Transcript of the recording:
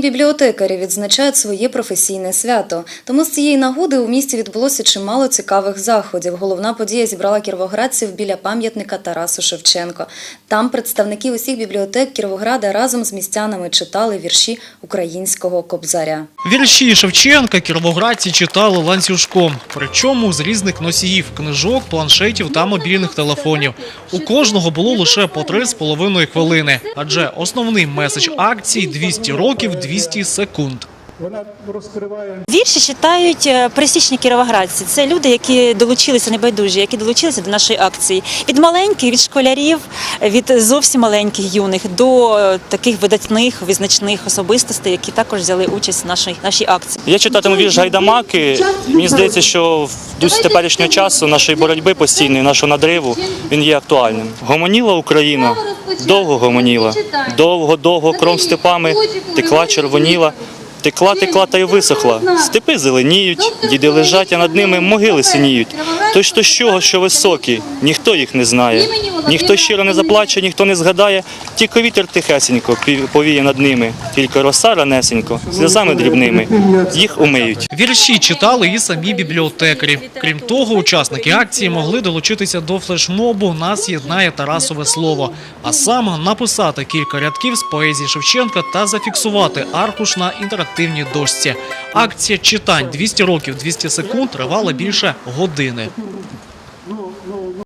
Бібліотекарі відзначають своє професійне свято. Тому з цієї нагоди у місті відбулося чимало цікавих заходів. Головна подія зібрала кіровоградців біля пам'ятника Тарасу Шевченко. Там представники усіх бібліотек Кіровограда разом з містянами читали вірші українського кобзаря. Вірші Шевченка кіровоградці читали ланцюжком, причому з різних носіїв книжок, планшетів та мобільних телефонів. У кожного було лише по три з половиною хвилини, адже основний меседж акції 200 років 200 секунд. Вона розкриває Вірші читають е, пересічні кіровоградці. Це люди, які долучилися небайдужі, які долучилися до нашої акції. Від маленьких, від школярів, від зовсім маленьких юних до е, таких видатних, визначних особистостей, які також взяли участь в нашій нашій акції. Я читатиму вірш Гайдамаки. Мені здається, що в дусі теперішнього часу нашої боротьби постійної, нашого надриву, він є актуальним. Гомоніла Україна, довго гомоніла, довго, довго кром степами текла, червоніла. Текла, текла та й висохла. Степи зеленіють, діди лежать, а над ними могили синіють. То ж то з чого, що високі, ніхто їх не знає. Ніхто щиро не заплаче, ніхто не згадає, тільки вітер тихесенько повіє над ними, тільки роса ранесенько, сльозами дрібними, їх умиють. Вірші читали і самі бібліотекарі. Крім того, учасники акції могли долучитися до флешмобу Нас єднає Тарасове слово, а саме написати кілька рядків з поезії Шевченка та зафіксувати аркуш на інтерактивній дошці. Акція читань 200 років 200 секунд тривала більше години.